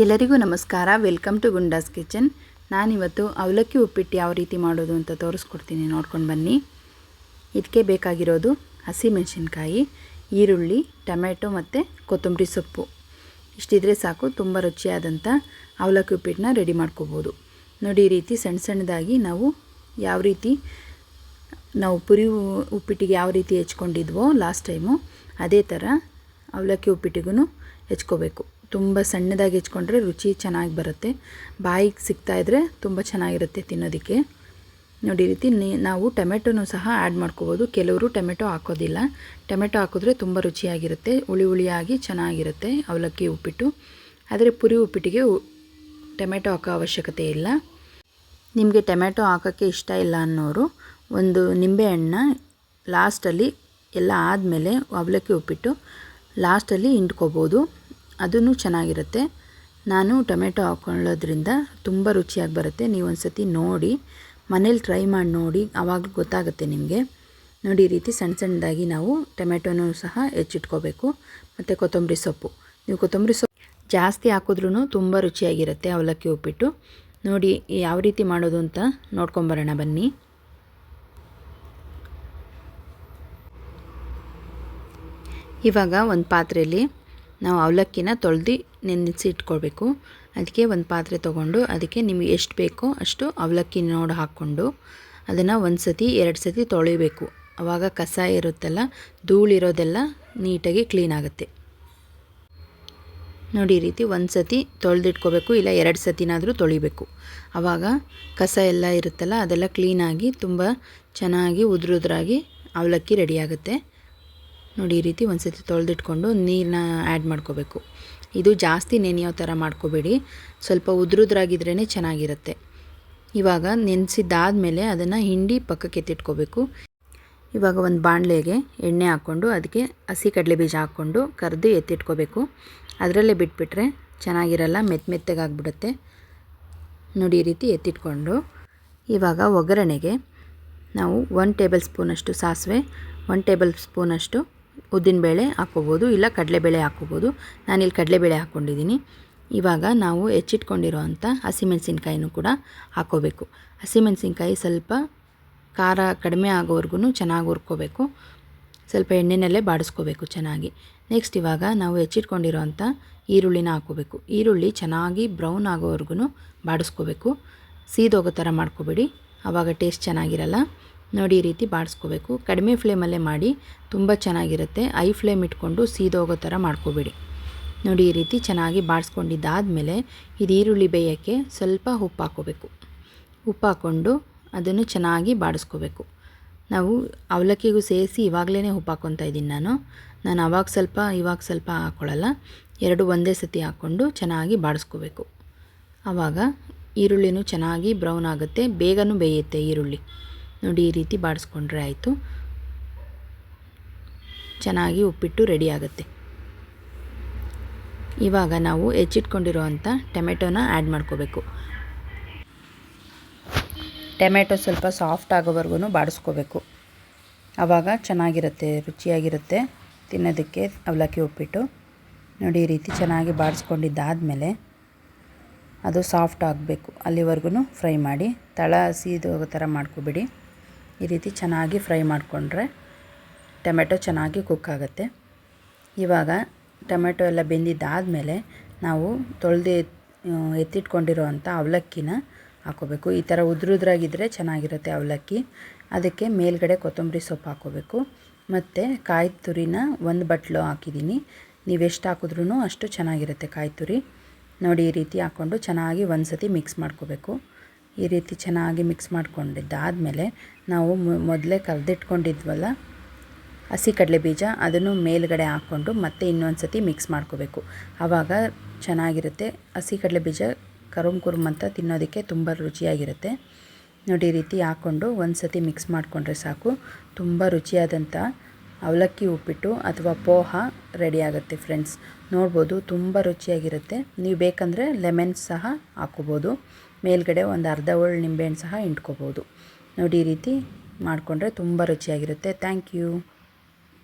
ಎಲ್ಲರಿಗೂ ನಮಸ್ಕಾರ. Welcome to goondas kitchen ನಾನಿವತ್ತು ಅವಲಕ್ಕಿ ಉಪ್ಪಿಟ್ಟು ಯಾವ ರೀತಿ ಮಾಡೋದು ಅಂತ ತೋರಿಸ್ಕೊಡ್ತೀನಿ. ನೋಡ್ಕೊಂಡು ಬನ್ನಿ. ಇದಕ್ಕೆ ಬೇಕಾಗಿರೋದು ಹಸಿಮೆಣಸಿನ್ಕಾಯಿ, ಈರುಳ್ಳಿ, ಟೊಮೆಟೊ ಮತ್ತು ಕೊತ್ತಂಬರಿ ಸೊಪ್ಪು. ಇಷ್ಟಿದ್ರೆ ಸಾಕು, ತುಂಬ ರುಚಿಯಾದಂಥ ಅವಲಕ್ಕಿ ಉಪ್ಪಿಟ್ಟನ್ನ ರೆಡಿ ಮಾಡ್ಕೋಬೋದು. ನೋಡಿ, ಈ ರೀತಿ ಸಣ್ಣ ಸಣ್ಣದಾಗಿ ನಾವು ಯಾವ ರೀತಿ, ನಾವು ಪುರಿ ಉಪ್ಪಿಟ್ಟಿಗೆ ಯಾವ ರೀತಿ ಹೆಚ್ಕೊಂಡಿದ್ವೋ ಲಾಸ್ಟ್ ಟೈಮು, ಅದೇ ಥರ ಅವಲಕ್ಕಿ ಉಪ್ಪಿಟ್ಟಿಗೂ ಹೆಚ್ಕೋಬೇಕು. ತುಂಬ ಸಣ್ಣದಾಗಿ ಹೆಚ್ಕೊಂಡ್ರೆ ರುಚಿ ಚೆನ್ನಾಗಿ ಬರುತ್ತೆ. ಬಾಯಿಗೆ ಸಿಗ್ತಾ ಇದ್ದರೆ ತುಂಬ ಚೆನ್ನಾಗಿರುತ್ತೆ ತಿನ್ನೋದಕ್ಕೆ. ನೋಡಿ ರೀತಿ ನಾವು ಟೊಮೆಟೊನೂ ಸಹ ಆ್ಯಡ್ ಮಾಡ್ಕೋಬೋದು. ಕೆಲವರು ಟೊಮೆಟೊ ಹಾಕೋದಿಲ್ಲ. ಟೊಮೆಟೊ ಹಾಕಿದ್ರೆ ತುಂಬ ರುಚಿಯಾಗಿರುತ್ತೆ. ಹುಳಿ ಹುಳಿಯಾಗಿ ಚೆನ್ನಾಗಿರುತ್ತೆ ಅವಲಕ್ಕಿ ಉಪ್ಪಿಟ್ಟು. ಆದರೆ ಪುರಿ ಉಪ್ಪಿಟ್ಟಿಗೆ ಟೊಮೆಟೊ ಹಾಕೋ ಅವಶ್ಯಕತೆ ಇಲ್ಲ. ನಿಮಗೆ ಟೊಮೆಟೊ ಹಾಕೋಕ್ಕೆ ಇಷ್ಟ ಇಲ್ಲ ಅನ್ನೋರು ಒಂದು ನಿಂಬೆಹಣ್ಣ ಲಾಸ್ಟಲ್ಲಿ ಎಲ್ಲ ಆದಮೇಲೆ ಅವಲಕ್ಕಿ ಉಪ್ಪಿಟ್ಟು ಲಾಸ್ಟಲ್ಲಿ ಹಿಂಡ್ಕೋಬೋದು. ಅದೂ ಚೆನ್ನಾಗಿರುತ್ತೆ. ನಾನು ಟೊಮೆಟೊ ಹಾಕ್ಕೊಳ್ಳೋದ್ರಿಂದ ತುಂಬ ರುಚಿಯಾಗಿ ಬರುತ್ತೆ. ನೀವು ಒಂದು ಸತಿ ನೋಡಿ, ಮನೇಲಿ ಟ್ರೈ ಮಾಡಿ ನೋಡಿ ಆವಾಗ ಗೊತ್ತಾಗುತ್ತೆ ನಿಮಗೆ. ನೋಡಿ, ಈ ರೀತಿ ಸಣ್ಣ ಸಣ್ಣದಾಗಿ ನಾವು ಟೊಮೆಟೊನೂ ಸಹ ಹೆಚ್ಚಿಟ್ಕೋಬೇಕು. ಮತ್ತು ಕೊತ್ತಂಬರಿ ಸೊಪ್ಪು. ನೀವು ಕೊತ್ತಂಬರಿ ಸೊಪ್ಪು ಜಾಸ್ತಿ ಹಾಕಿದ್ರೂ ತುಂಬ ರುಚಿಯಾಗಿರುತ್ತೆ ಅವಲಕ್ಕಿ ಉಪ್ಪಿಟ್ಟು. ನೋಡಿ, ಯಾವ ರೀತಿ ಮಾಡೋದು ಅಂತ ನೋಡ್ಕೊಂಬರೋಣ ಬನ್ನಿ. ಇವಾಗ ಒಂದು ಪಾತ್ರೆಯಲ್ಲಿ ನಾವು ಅವಲಕ್ಕಿನ ತೊಳೆದು ನೆನೆಸಿ ಇಟ್ಕೊಳ್ಬೇಕು. ಅದಕ್ಕೆ ಒಂದು ಪಾತ್ರೆ ತೊಗೊಂಡು ಅದಕ್ಕೆ ನಿಮಗೆ ಎಷ್ಟು ಬೇಕೋ ಅಷ್ಟು ಅವಲಕ್ಕಿ ನೋಡಿ ಹಾಕ್ಕೊಂಡು ಅದನ್ನು ಒಂದು ಸತಿ, ಎರಡು ಸತಿ ತೊಳಿಬೇಕು. ಆವಾಗ ಕಸ ಇರುತ್ತಲ್ಲ, ಧೂಳಿರೋದೆಲ್ಲ ನೀಟಾಗಿ ಕ್ಲೀನ್ ಆಗುತ್ತೆ. ನೋಡಿ ಈ ರೀತಿ ಒಂದು ಸತಿ ತೊಳೆದಿಟ್ಕೋಬೇಕು ಇಲ್ಲ ಎರಡು ಸತಿನಾದರೂ ತೊಳಿಬೇಕು. ಆವಾಗ ಕಸ ಎಲ್ಲ ಇರುತ್ತಲ್ಲ, ಅದೆಲ್ಲ ಕ್ಲೀನಾಗಿ ತುಂಬ ಚೆನ್ನಾಗಿ ಉದುರುದ್ರಾಗಿ ಅವಲಕ್ಕಿ ರೆಡಿಯಾಗುತ್ತೆ ನೋಡಿ, ಈ ರೀತಿ ಒಂದು ಸತಿ ತೊಳೆದಿಟ್ಕೊಂಡು ನೀರನ್ನ ಆ್ಯಡ್ ಮಾಡ್ಕೋಬೇಕು. ಇದು ಜಾಸ್ತಿ ನೆನೆಯೋ ಥರ ಮಾಡ್ಕೋಬೇಡಿ. ಸ್ವಲ್ಪ ಉದುರುದ್ರಾಗಿದ್ರೇ ಚೆನ್ನಾಗಿರುತ್ತೆ. ಇವಾಗ ನೆನೆಸಿದ್ದಾದಮೇಲೆ ಅದನ್ನು ಹಿಂಡಿ ಪಕ್ಕಕ್ಕೆ ಎತ್ತಿಟ್ಕೋಬೇಕು. ಇವಾಗ ಒಂದು ಬಾಣಲೆಗೆ ಎಣ್ಣೆ ಹಾಕ್ಕೊಂಡು ಅದಕ್ಕೆ ಹಸಿ ಕಡಲೆ ಬೀಜ ಹಾಕ್ಕೊಂಡು ಕರೆದು ಎತ್ತಿಟ್ಕೋಬೇಕು. ಅದರಲ್ಲೇ ಬಿಟ್ಬಿಟ್ರೆ ಚೆನ್ನಾಗಿರಲ್ಲ, ಮೆತ್ತ ಮೆತ್ತಗಾಗ್ಬಿಡುತ್ತೆ ನೋಡಿ, ಈ ರೀತಿ ಎತ್ತಿಟ್ಕೊಂಡು ಇವಾಗ ಒಗ್ಗರಣೆಗೆ ನಾವು ಒನ್ ಟೇಬಲ್ ಸ್ಪೂನಷ್ಟು ಸಾಸಿವೆ ಒನ್ ಟೇಬಲ್ ಸ್ಪೂನಷ್ಟು ಉದ್ದಿನಬೇಳೆ ಹಾಕ್ಕೋಬೋದು ಇಲ್ಲ ಕಡಲೆಬೇಳೆ ಹಾಕ್ಕೋಬೋದು. ನಾನಿಲ್ಲಿ ಕಡಲೆಬೇಳೆ ಹಾಕ್ಕೊಂಡಿದ್ದೀನಿ. ಇವಾಗ ನಾವು ಹೆಚ್ಚಿಟ್ಕೊಂಡಿರೋವಂಥ ಹಸಿಮೆಣಸಿನ್ಕಾಯಿನೂ ಕೂಡ ಹಾಕ್ಕೋಬೇಕು. ಹಸಿಮೆಣಸಿನ್ಕಾಯಿ ಸ್ವಲ್ಪ ಖಾರ ಕಡಿಮೆ ಆಗೋವರೆಗೂ ಚೆನ್ನಾಗಿ ಹುರ್ಕೋಬೇಕು. ಸ್ವಲ್ಪ ಎಣ್ಣೆನಲ್ಲೇ ಬಾಡಿಸ್ಕೋಬೇಕು ಚೆನ್ನಾಗಿ. ನೆಕ್ಸ್ಟ್ ಇವಾಗ ನಾವು ಹೆಚ್ಚಿಟ್ಕೊಂಡಿರೋವಂಥ ಈರುಳ್ಳಿನ ಹಾಕ್ಕೋಬೇಕು. ಈರುಳ್ಳಿ ಚೆನ್ನಾಗಿ ಬ್ರೌನ್ ಆಗೋವರೆಗೂ ಬಾಡಿಸ್ಕೋಬೇಕು. ಸೀದೋಗೋ ಥರ ಮಾಡ್ಕೋಬೇಡಿ. ಆವಾಗ ಟೇಸ್ಟ್ ಚೆನ್ನಾಗಿರಲ್ಲ. ನೋಡಿ ಈ ರೀತಿ ಬಾಡಿಸ್ಕೋಬೇಕು. ಕಡಿಮೆ ಫ್ಲೇಮಲ್ಲೇ ಮಾಡಿ ತುಂಬ ಚೆನ್ನಾಗಿರುತ್ತೆ. ಐ ಫ್ಲೇಮ್ ಇಟ್ಕೊಂಡು ಸೀದೋಗೋ ಥರ ಮಾಡ್ಕೋಬೇಡಿ. ನೋಡಿ ಈ ರೀತಿ ಚೆನ್ನಾಗಿ ಬಾಡಿಸ್ಕೊಂಡಿದ್ದಾದಮೇಲೆ ಇದು ಈರುಳ್ಳಿ ಬೇಯೋಕ್ಕೆ ಸ್ವಲ್ಪ ಉಪ್ಪು ಹಾಕೋಬೇಕು. ಉಪ್ಪು ಹಾಕ್ಕೊಂಡು ಅದನ್ನು ಚೆನ್ನಾಗಿ ಬಾಡಿಸ್ಕೋಬೇಕು. ನಾವು ಅವಲಕ್ಕಿಗೂ ಸೇರಿಸಿ ಇವಾಗಲೇ ಉಪ್ಪು ಹಾಕ್ಕೊತಾ ಇದ್ದೀನಿ ನಾನು. ನಾನು ಅವಾಗ ಸ್ವಲ್ಪ, ಇವಾಗ ಸ್ವಲ್ಪ ಹಾಕ್ಕೊಳ್ಳಲ್ಲ ಎರಡು ಒಂದೇ ಸತಿ ಹಾಕ್ಕೊಂಡು ಚೆನ್ನಾಗಿ ಬಾಡಿಸ್ಕೋಬೇಕು. ಆವಾಗ ಈರುಳ್ಳಿನೂ ಚೆನ್ನಾಗಿ ಬ್ರೌನ್ ಆಗುತ್ತೆ. ಬೇಗನೂ ಬೇಯುತ್ತೆ ಈರುಳ್ಳಿ. ನೋಡಿ, ಈ ರೀತಿ ಬಾಡಿಸ್ಕೊಂಡ್ರೆ ಆಯಿತು. ಚೆನ್ನಾಗಿ ಉಪ್ಪಿಟ್ಟು ರೆಡಿ ಆಗುತ್ತೆ. ಇವಾಗ ನಾವು ಹೆಚ್ಚಿಟ್ಕೊಂಡಿರೋವಂಥ ಟೊಮೆಟೊನ ಆ್ಯಡ್ ಮಾಡ್ಕೋಬೇಕು. ಟೊಮೆಟೊ ಸ್ವಲ್ಪ ಸಾಫ್ಟ್ ಆಗೋವರೆಗೂ ಬಾಡಿಸ್ಕೋಬೇಕು. ಆವಾಗ ಚೆನ್ನಾಗಿರುತ್ತೆ, ರುಚಿಯಾಗಿರುತ್ತೆ. ತಿನ್ನೋದಕ್ಕೆ ಅವಲಕ್ಕಿ ಉಪ್ಪಿಟ್ಟು. ನೋಡಿ, ಈ ರೀತಿ ಚೆನ್ನಾಗಿ ಬಾಡಿಸ್ಕೊಂಡಿದ್ದಾದಮೇಲೆ ಅದು ಸಾಫ್ಟ್ ಆಗಬೇಕು. ಅಲ್ಲಿವರೆಗೂ ಫ್ರೈ ಮಾಡಿ, ತಳ ಸೀದೋಗೋ ಥರ ಮಾಡ್ಕೊಬೇಡಿ. ಈ ರೀತಿ ಚೆನ್ನಾಗಿ ಫ್ರೈ ಮಾಡಿಕೊಂಡ್ರೆ ಟೊಮೆಟೊ ಚೆನ್ನಾಗಿ ಕುಕ್ ಆಗುತ್ತೆ. ಇವಾಗ ಟೊಮೆಟೊ ಎಲ್ಲ ಬೆಂದಿದ್ದಾದಮೇಲೆ ನಾವು ತೊಳೆದು ಎತ್ತಿಟ್ಕೊಂಡಿರೋವಂಥ ಅವಲಕ್ಕಿನ ಹಾಕೋಬೇಕು. ಈ ಥರ ಉದ್ರುದ್ರಾಗಿದ್ದರೆ ಚೆನ್ನಾಗಿರುತ್ತೆ ಅವಲಕ್ಕಿ. ಅದಕ್ಕೆ ಮೇಲ್ಗಡೆ ಕೊತ್ತಂಬರಿ ಸೊಪ್ಪು ಹಾಕೋಬೇಕು. ಮತ್ತು ಕಾಯಿ ತುರಿನ ಒಂದು ಬಟ್ಲು ಹಾಕಿದ್ದೀನಿ. ನೀವೆಷ್ಟು ಹಾಕಿದ್ರೂ ಅಷ್ಟು ಚೆನ್ನಾಗಿರುತ್ತೆ ಕಾಯಿ ತುರಿ. ನೋಡಿ, ಈ ರೀತಿ ಹಾಕ್ಕೊಂಡು ಚೆನ್ನಾಗಿ ಒಂದು ಸತಿ ಮಿಕ್ಸ್ ಮಾಡ್ಕೋಬೇಕು. ಈ ರೀತಿ ಚೆನ್ನಾಗಿ ಮಿಕ್ಸ್ ಮಾಡ್ಕೊಂಡಿದ್ದಾದಮೇಲೆ ನಾವು ಮೊದಲೇ ಕರೆದಿಟ್ಕೊಂಡಿದ್ವಲ್ಲ ಹಸಿ ಕಡಲೆ ಬೀಜ, ಅದನ್ನು ಮೇಲುಗಡೆ ಹಾಕ್ಕೊಂಡು ಮತ್ತೆ ಇನ್ನೊಂದು ಸತಿ ಮಿಕ್ಸ್ ಮಾಡ್ಕೋಬೇಕು. ಆವಾಗ ಚೆನ್ನಾಗಿರುತ್ತೆ. ಹಸಿ ಕಡಲೆ ಬೀಜ ಕರುಮ್ ಕುರುಮ್ ಅಂತ ತಿನ್ನೋದಕ್ಕೆ ತುಂಬ ರುಚಿಯಾಗಿರುತ್ತೆ. ನೋಡಿ ರೀತಿ ಹಾಕ್ಕೊಂಡು ಒಂದು ಸತಿ ಮಿಕ್ಸ್ ಮಾಡಿಕೊಂಡ್ರೆ ಸಾಕು. ತುಂಬ ರುಚಿಯಾದಂಥ ಅವಲಕ್ಕಿ ಉಪ್ಪಿಟ್ಟು ಅಥವಾ ಪೋಹ ರೆಡಿ ಆಗುತ್ತೆ ಫ್ರೆಂಡ್ಸ್ ನೋಡ್ಬೋದು ತುಂಬ ರುಚಿಯಾಗಿರುತ್ತೆ. ನೀವು ಬೇಕಂದರೆ ಲೆಮನ್ ಸಹ ಹಾಕ್ಕೋಬೋದು. ಮೇಲ್ಗಡೆ ಒಂದು ಅರ್ಧ ಹೋಳು ನಿಂಬೆಹಣ್ಣು ಸಹ ಹಿಂಡ್ಕೋಬೋದು. ನೋಡಿ ಈ ರೀತಿ ಮಾಡಿಕೊಂಡ್ರೆ ತುಂಬ ರುಚಿಯಾಗಿರುತ್ತೆ. Thank you